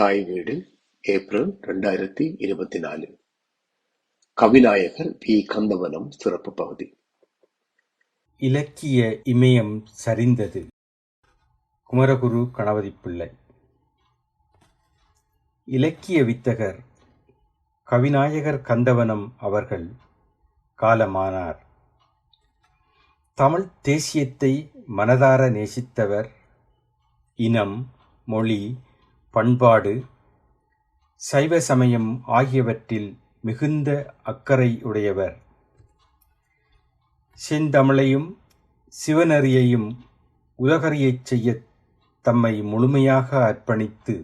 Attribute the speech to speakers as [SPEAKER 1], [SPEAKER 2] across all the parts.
[SPEAKER 1] தாய் வீடு ஏப்ரல் ரெண்டாயிரத்தி இருபத்தி நாலு. கவிநாயகர் பி. கந்தவனம் சிறப்பு பகுதி.
[SPEAKER 2] இலக்கிய இமயம் சரிந்தது. குமரகுரு கணபதி பிள்ளை. இலக்கிய வித்தகர் கவிநாயகர் கந்தவனம் அவர்கள் காலமானார். தமிழ் தேசியத்தை மனதார நேசித்தவர் இனம் மொழி பண்பாடு சைவ சமயம் ஆகியவற்றில் மிகுந்த அக்கறை உடையவர். செந்தமிழையும் சிவனறியையும் உலகறியச் செய்ய தம்மை முழுமையாக அர்ப்பணித்து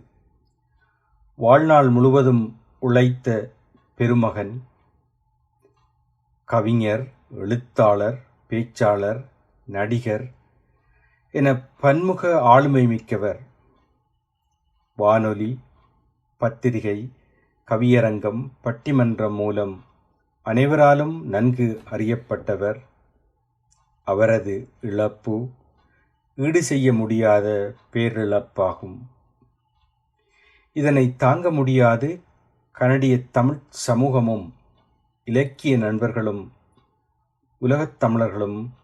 [SPEAKER 2] வாழ்நாள் முழுவதும் உழைத்த பெருமகன் கவிஞர் எழுத்தாளர் பேச்சாளர் நடிகர் என பன்முக ஆளுமை மிக்கவர். வானொலி பத்திரிகை கவியரங்கம் பட்டிமன்றம் மூலம் அனைவராலும் நன்கு அறியப்பட்டவர் அவரது இழப்பு ஈடு செய்ய முடியாத பேரிழப்பாகும். இதனை தாங்க முடியாது கனடிய தமிழ் சமூகமும் இலக்கிய நண்பர்களும் உலகத் தமிழர்களும்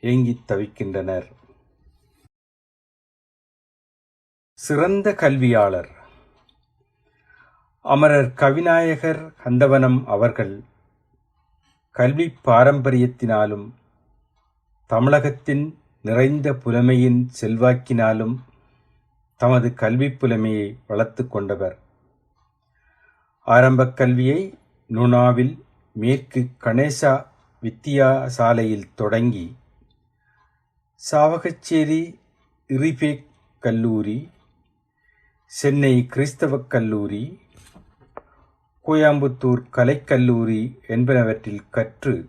[SPEAKER 2] ஏங்கித் தவிக்கின்றனர். சிறந்த கல்வியாளர். அமரர் கவிநாயகர் கந்தவனம் அவர்கள் கல்வி பாரம்பரியத்தினாலும் தமிழகத்தின் நிறைந்த புலமையின் செல்வாக்கினாலும் தமது கல்வி புலமையை வளர்த்து கொண்டவர். ஆரம்பக் கல்வியை நுணாவில் மேற்கு கணேசா வித்தியாசாலையில் தொடங்கி சாவகச்சேரி இரிபேக் கல்லூரி சென்னை கிறிஸ்தவக் கல்லூரி கோயம்புத்தூர் கலைக்கல்லூரி என்பனவற்றில் கற்று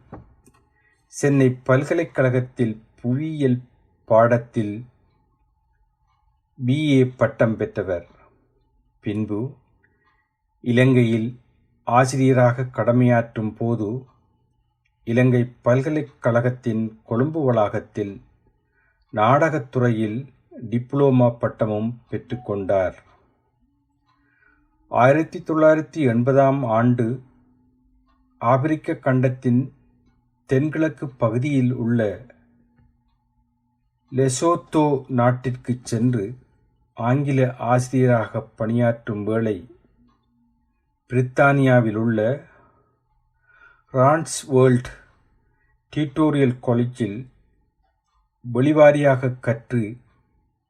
[SPEAKER 2] சென்னை பல்கலைக்கழகத்தில் புவியியல் பாடத்தில் பிஏ பட்டம் பெற்றவர். பின்பு இலங்கையில் ஆசிரியராக கடமையாற்றும் போது இலங்கை பல்கலைக்கழகத்தின் கொழும்பு வளாகத்தில் நாடகத்துறையில் டிப்ளோமா பட்டமும் பெற்றுக்கொண்டார் ஆயிரத்தி தொள்ளாயிரத்தி எண்பதாம் ஆண்டு ஆப்பிரிக்க கண்டத்தின் தென்கிழக்கு பகுதியில் உள்ள லெசோத்தோ நாட்டிற்கு சென்று ஆங்கில ஆசிரியராக பணியாற்றும் வேளை பிரித்தானியாவில் உள்ள ரான்ஸ்வேர்ல்ட் டியூட்டோரியல் காலேஜில் வெளிவாரியாக கற்று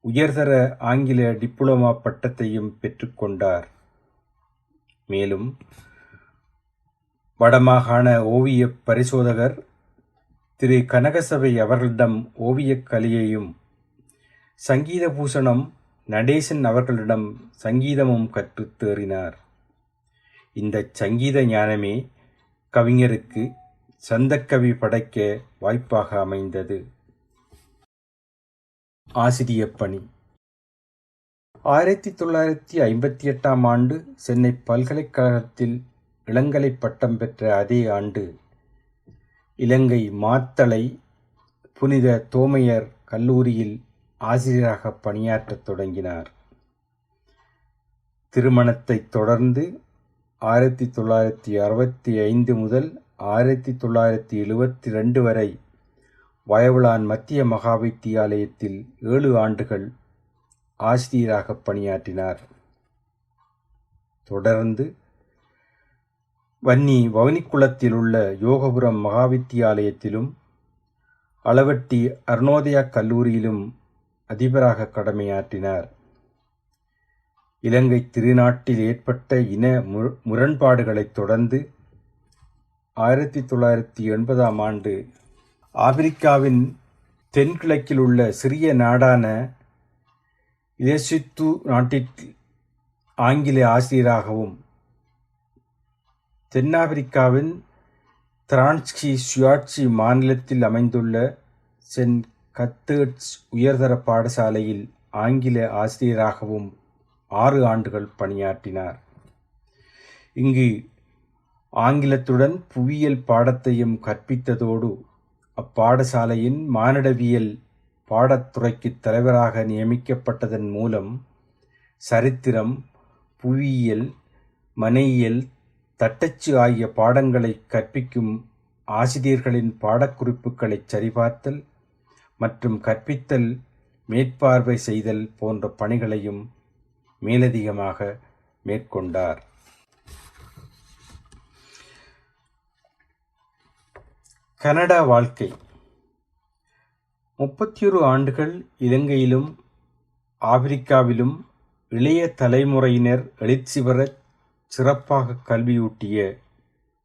[SPEAKER 2] உயர்தர ஆங்கில டிப்ளோமா பட்டத்தையும் பெற்றுக்கொண்டார் மேலும் வடமாகாண ஓவிய பரிசோதகர் திரு கனகசபை அவர்களிடம் ஓவியக் கலையையும் சங்கீத பூஷணம் நடேசன் அவர்களிடம் சங்கீதமும் கற்றுத் தேறினார். இந்த சங்கீத ஞானமே கவிஞருக்கு சந்தக்கவி படைக்க வாய்ப்பாக அமைந்தது. ஆசிரியப் பணி. ஆயிரத்தி தொள்ளாயிரத்தி ஐம்பத்தி எட்டாம் ஆண்டு சென்னை பல்கலைக்கழகத்தில் இளங்கலை பட்டம் பெற்ற அதே ஆண்டு இலங்கை மாத்தளை புனித தோமையர் கல்லூரியில் ஆசிரியராக பணியாற்றத் தொடங்கினார். திருமணத்தைத் தொடர்ந்து ஆயிரத்தி தொள்ளாயிரத்தி அறுபத்தி ஐந்து முதல் ஆயிரத்தி தொள்ளாயிரத்தி எழுபத்தி ரெண்டு வரை வயவுளான் மத்திய மகாவித்தியாலயத்தில் ஏழு ஆண்டுகள் ஆசிரியராக பணியாற்றினார். தொடர்ந்து வன்னி வவனிக்குளத்தில் உள்ள யோகபுரம் மகாவித்தியாலயத்திலும் அளவட்டி அருணோதயா கல்லூரியிலும் அதிபராக கடமையாற்றினார். இலங்கை திருநாட்டில் ஏற்பட்ட இன முரண்பாடுகளைத் தொடர்ந்து ஆயிரத்தி தொள்ளாயிரத்தி எண்பதாம் ஆண்டு ஆப்பிரிக்காவின் தென்கிழக்கில் உள்ள சிறிய நாடான இலேசித்து நாட்டில் ஆங்கில ஆசிரியராகவும் தென்னாப்பிரிக்காவின் திரான்ஸ்கி சுயாட்சி மாநிலத்தில் அமைந்துள்ள சென்ட் கத்தேர்ட்ஸ் உயர்தர பாடசாலையில் ஆங்கில ஆசிரியராகவும் ஆறு ஆண்டுகள் பணியாற்றினார். இங்கு ஆங்கிலத்துடன் புவியியல் பாடத்தையும் கற்பித்ததோடு அப்பாடசாலையின் மானிடவியல் பாடத்துறைக்கு தலைவராக நியமிக்கப்பட்டதன் மூலம் சரித்திரம் புவியியல் மனையியல் தட்டச்சு ஆகிய பாடங்களை கற்பிக்கும் ஆசிரியர்களின் பாடக்குறிப்புகளைச் சரிபார்த்தல் மற்றும் கற்பித்தல் மேற்பார்வை செய்தல் போன்ற பணிகளையும் மேலதிகமாக மேற்கொண்டார். கனடா வாழ்க்கை. முப்பத்தியொரு ஆண்டுகள் இலங்கையிலும் ஆப்பிரிக்காவிலும் இளைய தலைமுறையினர் எழுச்சி பெறச் சிறப்பாக கல்வியூட்டிய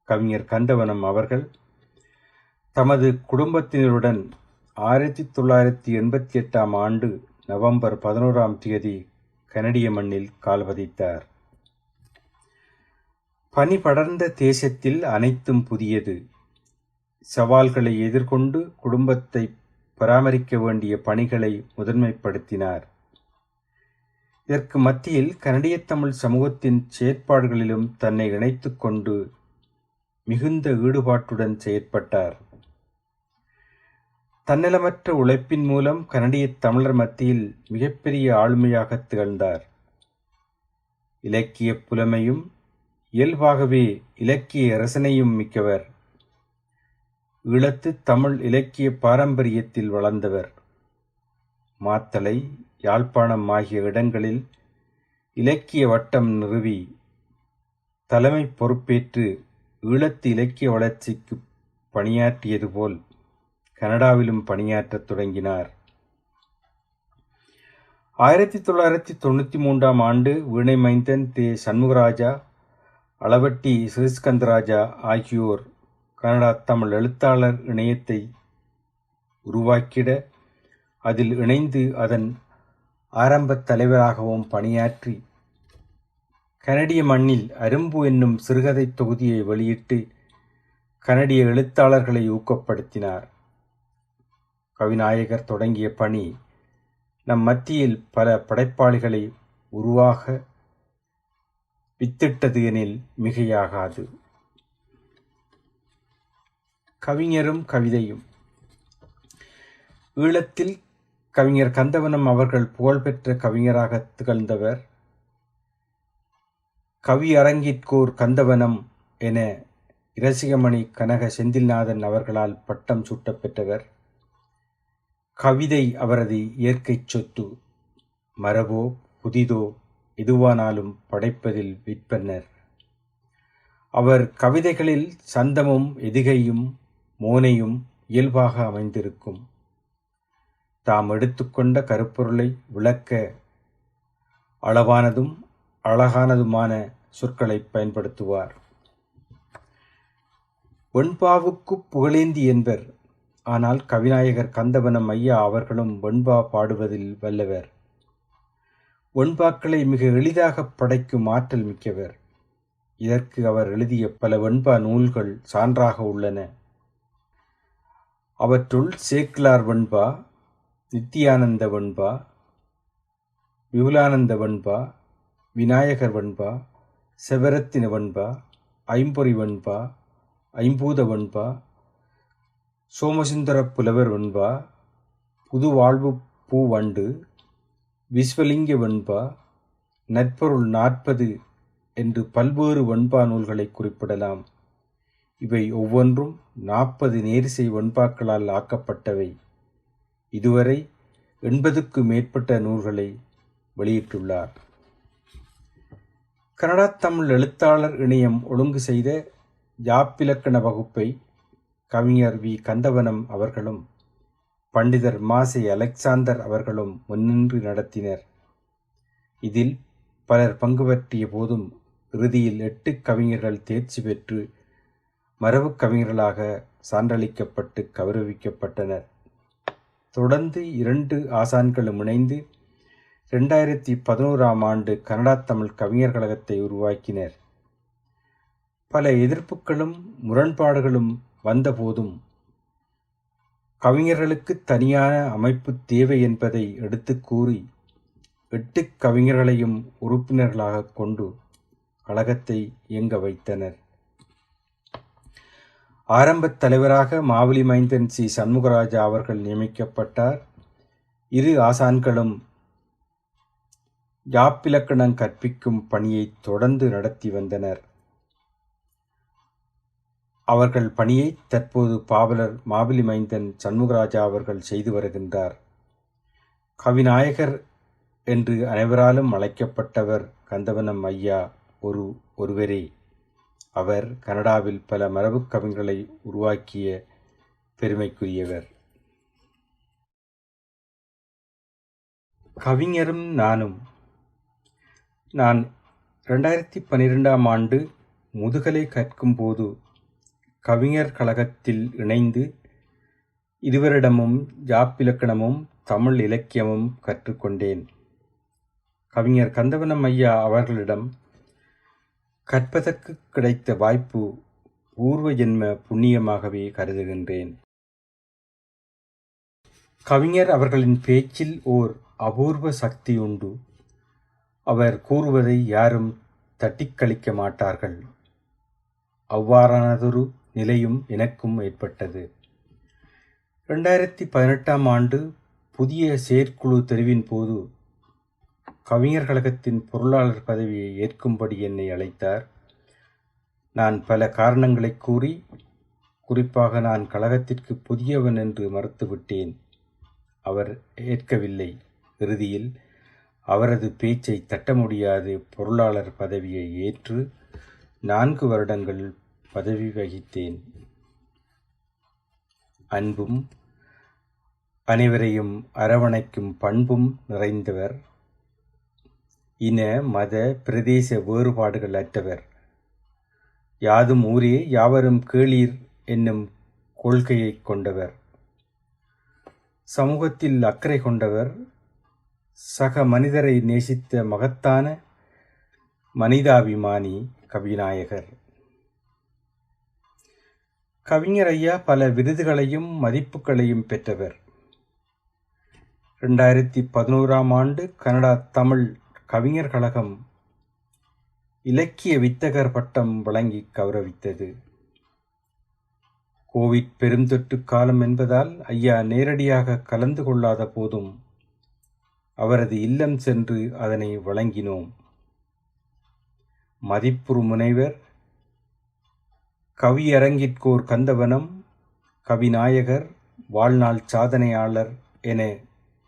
[SPEAKER 2] கவிஞர் கந்தவனம் அவர்கள் தமது குடும்பத்தினருடன் ஆயிரத்தி தொள்ளாயிரத்தி எண்பத்தி எட்டாம் ஆண்டு நவம்பர் பதினோராம் தேதி கனடிய மண்ணில் கால்பதித்தார் பனி படர்ந்த தேசத்தில் அனைத்தும் புதியது. சவால்களை எதிர்கொண்டு குடும்பத்தை பராமரிக்க வேண்டிய பணிகளை முதன்மைப்படுத்தினார். இதற்கு மத்தியில் கனடிய தமிழ் சமூகத்தின் செயற்பாடுகளிலும் தன்னை இணைத்து கொண்டு மிகுந்த ஈடுபாட்டுடன் செயற்பட்டார். தன்னலமற்ற உழைப்பின் மூலம் கனடிய தமிழர் மத்தியில் மிகப்பெரிய ஆளுமையாக திகழ்ந்தார். இலக்கிய புலமையும் இயல்பாகவே இலக்கிய ரசனையும் மிக்கவர். ஈழத்து தமிழ் இலக்கிய பாரம்பரியத்தில் வளர்ந்தவர். மாத்தலை யாழ்ப்பாணம் ஆகிய இடங்களில் இலக்கிய வட்டம் நிறுவி தலைமை பொறுப்பேற்று ஈழத்து இலக்கிய வளர்ச்சிக்கு பணியாற்றியது போல் கனடாவிலும் பணியாற்றத் தொடங்கினார். ஆயிரத்தி தொள்ளாயிரத்தி தொண்ணூற்றி மூன்றாம் ஆண்டு வீணை மைந்தன் தே. சண்முகராஜா அளவட்டி சிறிஸ்கந்தராஜா ஆகியோர் கனடா தமிழ் எழுத்தாளர் இணையத்தை உருவாக்கிட அதில் இணைந்து அதன் ஆரம்பத் தலைவராகவும் பணியாற்றி கனடிய மண்ணில் அரும்பு என்னும் சிறுகதை தொகுதியை வெளியிட்டு கனடிய எழுத்தாளர்களை ஊக்கப்படுத்தினார். கவிநாயகர் தொடங்கிய பணி நம் மத்தியில் பல படைப்பாளிகளை உருவாக வித்திட்டது எனில் மிகையாகாது. கவிஞரும் கவிதையும். ஈழத்தில் கவிஞர் கந்தவனம் அவர்கள் புகழ்பெற்ற கவிஞராக திகழ்ந்தவர். கவி அரங்கிற்கோர் கந்தவனம் என இரசிகமணி கனக செந்தில்நாதன் அவர்களால் பட்டம் சூட்டப்பெற்றவர் கவிதை அவரது இயற்கை சொத்து. மரபோ புதிதோ எதுவானாலும் படைப்பதில் விற்பனர். அவர் கவிதைகளில் சந்தமும் எதிகையும் மோனையும் இயல்பாக அமைந்திருக்கும். தாம் எடுத்துக்கொண்ட கருப்பொருளை விளக்க அளவானதும் அழகானதுமான சொற்களை பயன்படுத்துவார். வெண்பாவுக்கு புகழேந்தி என்பர். ஆனால் கவிநாயகர் கந்தவனம் ஐயா அவர்களும் வெண்பா பாடுவதில் வல்லவர். வெண்பாக்களை மிக எளிதாக படைக்கும் ஆற்றல் மிக்கவர். இதற்கு அவர் எழுதிய பல வெண்பா நூல்கள் சான்றாக உள்ளன. அவற்றுள் சேக்கிலார் வெண்பா நித்தியானந்த வெண்பா விபுலானந்த வெண்பா விநாயகர் வெண்பா செவரத்தின வெண்பா ஐம்பொறி வெண்பா ஐம்பூத வெண்பா சோமசுந்தர புலவர் வெண்பா புது வாழ்வு பூ வண்டு விஸ்வலிங்க வெண்பா நற்பொருள் நாற்பது என்று பல்வேறு வெண்பா நூல்களை குறிப்பிடலாம். இவை ஒவ்வொன்றும் நாற்பது நேரிசை வெண்பாக்களால் ஆக்கப்பட்டவை. இதுவரை எண்பதுக்கு மேற்பட்ட நூல்களை வெளியிட்டுள்ளார். கனடா தமிழ் எழுத்தாளர் இணையம் ஒழுங்கு செய்த யாப்பிலக்கண வகுப்பை கவிஞர் வி. கந்தவனம் அவர்களும் பண்டிதர் மாசை அலெக்சாந்தர் அவர்களும் முன்னின்று நடத்தினர். இதில் பலர் பங்கு பற்றிய போதும் இறுதியில் எட்டு கவிஞர்கள் தேர்ச்சி பெற்று மரபு கவிஞர்களாக சான்றளிக்கப்பட்டு கௌரவிக்கப்பட்டனர். தொடர்ந்து இரண்டு ஆசான்களும் இணைந்து ரெண்டாயிரத்தி பதினோராம் ஆண்டு கனடா தமிழ் கவிஞர் கழகத்தை உருவாக்கினர். பல எதிர்ப்புகளும் முரண்பாடுகளும் வந்தபோதும் கவிஞர்களுக்கு தனியான அமைப்பு தேவை என்பதை எடுத்துக் கூறி எட்டு கவிஞர்களையும் உறுப்பினர்களாக கொண்டு கழகத்தை இயங்க வைத்தனர். ஆரம்பத் தலைவராக மாவலி மைந்தன் சி சண்முகராஜா அவர்கள் நியமிக்கப்பட்டார் இரு ஆசான்களும் யாப்பிலக்கணம் கற்பிக்கும் பணியைத் தொடர்ந்து நடத்தி வந்தனர். அவர்கள் பணியை தற்போது பாவலர் மாவிலி மைந்தன் சண்முகராஜா அவர்கள் செய்து வருகின்றார். கவிநாயகர் என்று அனைவராலும் அழைக்கப்பட்டவர் கந்தவனம் ஐயா ஒரு ஒருவரே. அவர் கனடாவில் பல மரபுக் கவிஞர்களை உருவாக்கிய பெருமைக்குரியவர். கவிஞரும் நானும் நான் ரெண்டாயிரத்தி பன்னிரெண்டாம் ஆண்டு முதுகலை கற்கும்போது கவிஞர் கழகத்தில் இணைந்து இருவரிடமும் ஜாப்பிலக்கணமும் தமிழ் இலக்கியமும் கற்றுக்கொண்டேன் கவிஞர் கந்தவனம் ஐயா அவர்களிடம் கற்பதற்குக் கிடைத்த வாய்ப்பு பூர்வ ஜென்ம புண்ணியமாகவே கருதுகின்றேன். கவிஞர் அவர்களின் பேச்சில் ஓர் அபூர்வ சக்தி உண்டு அவர் கூறுவதை யாரும் தட்டிக்கழிக்க மாட்டார்கள். அவ்வாறானதொரு நிலையும் எனக்கும் ஏற்பட்டது. ரெண்டாயிரத்தி பதினெட்டாம் ஆண்டு புதிய செயற்குழு தெரிவின்போது கவிஞர் கழகத்தின் பொருளாளர் பதவியை ஏற்கும்படி என்னை அழைத்தார். நான் பல காரணங்களைக் கூறி, குறிப்பாக நான் கழகத்திற்கு புதியவன் என்று மறுத்துவிட்டேன். அவர் ஏற்கவில்லை. இறுதியில் அவரது பேச்சை தட்ட முடியாது பொருளாளர் பதவியை ஏற்று நான்கு வருடங்கள் பதவி வகித்தேன். அன்பும் அனைவரையும் அரவணைக்கும் பண்பும் நிறைந்தவர். இன, மத, பிரதேச வேறுபாடுகள் அற்றவர். யாதும் ஊரே யாவரும் கேளீர் என்னும் கொள்கையைக் கொண்டவர். சமூகத்தில் அக்கறை கொண்டவர். சக மனிதரை நேசித்த மகத்தான மனிதாபிமானி கவிநாயகர். கவிஞர் ஐயா பல விருதுகளையும் மதிப்புகளையும் பெற்றவர். ரெண்டாயிரத்தி பதினோராம் ஆண்டு கனடா தமிழ் கவிஞர் கழகம் இலக்கிய வித்தகர் பட்டம் வழங்கி கௌரவித்தது. கோவிட் பெருந்தொற்று காலம் என்பதால் ஐயா நேரடியாக கலந்து கொள்ளாத போதும் அவரது இல்லம் சென்று அதனை வழங்கினோம். மதிப்புறு முனைவர், கவியரங்கிற்கோர் கந்தவனம், கவிநாயகர், வாழ்நாள் சாதனையாளர் என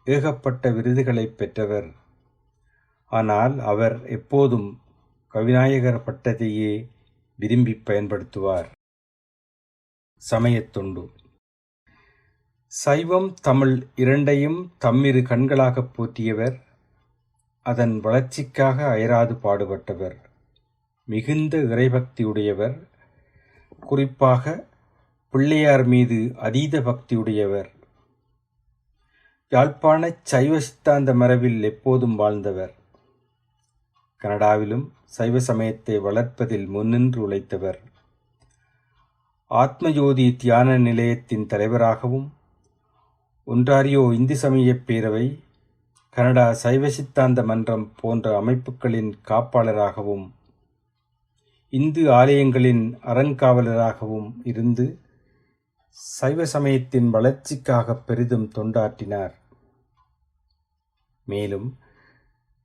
[SPEAKER 2] ஏகப்பட்ட விருதுகளைப் பெற்றவர். ஆனால் அவர் எப்போதும் கவிநாயகர் பட்டத்தையே விரும்பிப் பயன்படுத்துவார். சமயத் தொண்டு சைவம், தமிழ் இரண்டையும் தம்மிரு கண்களாகப் போற்றியவர். அதன் வளர்ச்சிக்காக அயராது பாடுபட்டவர். மிகுந்த இறைபக்தியுடையவர். குறிப்பாக பிள்ளையார் மீது அதீத பக்தியுடையவர். யாழ்ப்பாணச் சைவ சித்தாந்த மரபில் எப்போதும் வாழ்ந்தவர். கனடாவிலும் சைவ சமயத்தை வளர்ப்பதில் முன்னின்று உழைத்தவர். ஆத்மஜோதி தியான நிலையத்தின் தலைவராகவும், ஒன்றாரியோ இந்து சமயப் பேரவை, கனடா சைவ சித்தாந்த மன்றம் போன்ற அமைப்புகளின் காப்பாளராகவும், இந்து ஆலயங்களின் அறங்காவலராகவும் இருந்து சைவ சமயத்தின் வளர்ச்சிக்காக பெரிதும் தொண்டாற்றினார். மேலும்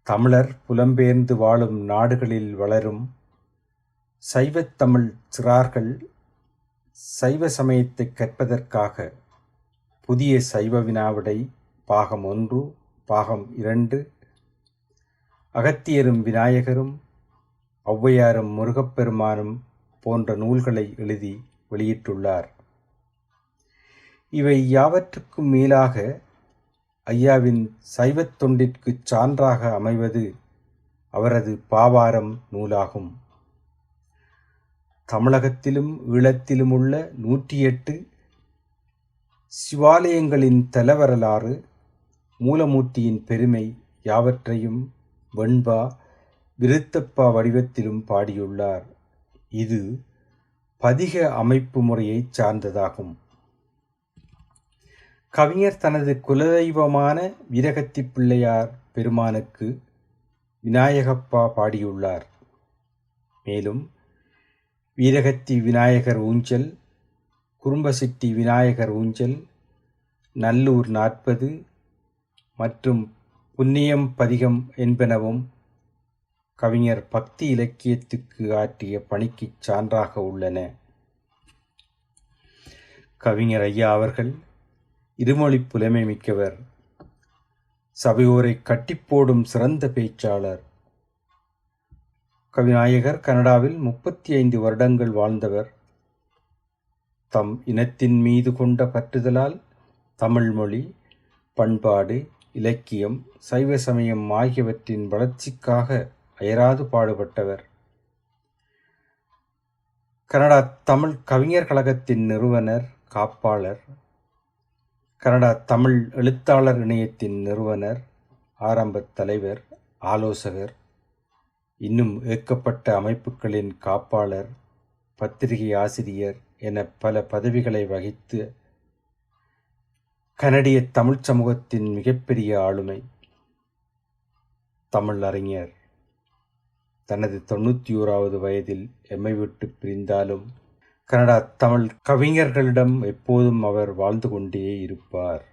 [SPEAKER 2] தமிழர் புலம்பெயர்ந்து வாழும் நாடுகளில் வளரும் சைவத்தமிழ் சிறார்கள் சைவ சமயத்தைக் கற்பதற்காக புதிய சைவ வினாவிடை பாகம் ஒன்று, பாகம் இரண்டு, அகத்தியரும் விநாயகரும், ஔவையாரும் முருகப்பெருமானும் போன்ற நூல்களை எழுதி வெளியிட்டுள்ளார். இவை யாவற்றுக்கும் மேலாக ஐயாவின் சைவத் தொண்டிற்குச் சான்றாக அமைவது அவரது பாவாரம் நூலாகும். தமிழகத்திலும் ஈழத்திலுமுள்ள நூற்றி எட்டு சிவாலயங்களின் தலவரலாறு, மூலமூர்த்தியின் பெருமை யாவற்றையும் வெண்பா, விருத்தப்பா வடிவத்திலும் பாடியுள்ளார். இது பதிக அமைப்பு முறையைச் சார்ந்ததாகும். கவிஞர் தனது குலதெய்வமான வீரகத்தி பிள்ளையார் பெருமானுக்கு விநாயகப்பா பாடியுள்ளார். மேலும் வீரகத்தி விநாயகர் ஊஞ்சல், குறும்பசிட்டி விநாயகர் ஊஞ்சல், நல்லூர் நாற்பது மற்றும் புண்ணியம் பதிகம் என்பனவும் கவிஞர் பக்தி இலக்கியத்துக்கு ஆற்றிய பணிக்குச் சான்றாக உள்ளன கவிஞர் ஐயா அவர்கள் இருமொழி புலமை மிக்கவர். சபையோரை கட்டிப்போடும் சிறந்த பேச்சாளர். கவிநாயகர் கனடாவில் முப்பத்தி ஐந்து வருடங்கள் வாழ்ந்தவர். தம் இனத்தின் மீது கொண்ட பற்றுதலால் தமிழ்மொழி பண்பாடு இலக்கியம் சைவ சமயம் ஆகியவற்றின் வளர்ச்சிக்காக அயராது பாடுபட்டவர். கனடா தமிழ் கவிஞர் கழகத்தின் நிறுவனர் காப்பாளர் கனடா தமிழ் எழுத்தாளர் இணையத்தின் நிறுவனர் ஆரம்ப தலைவர் ஆலோசகர் இன்னும் ஏற்கப்பட்ட அமைப்புகளின் காப்பாளர் பத்திரிகை ஆசிரியர் என பல பதவிகளை வகித்து கனடிய தமிழ்ச் சமூகத்தின் மிகப்பெரிய ஆளுமை. தமிழ் அறிஞர். தனது தொண்ணூற்றி ஓராவது வயதில் எம்மை விட்டு பிரிந்தாலும் கனடா தமிழ் கவிஞர்களிடம் எப்போதும் அவர் வாழ்ந்து கொண்டே இருப்பார்.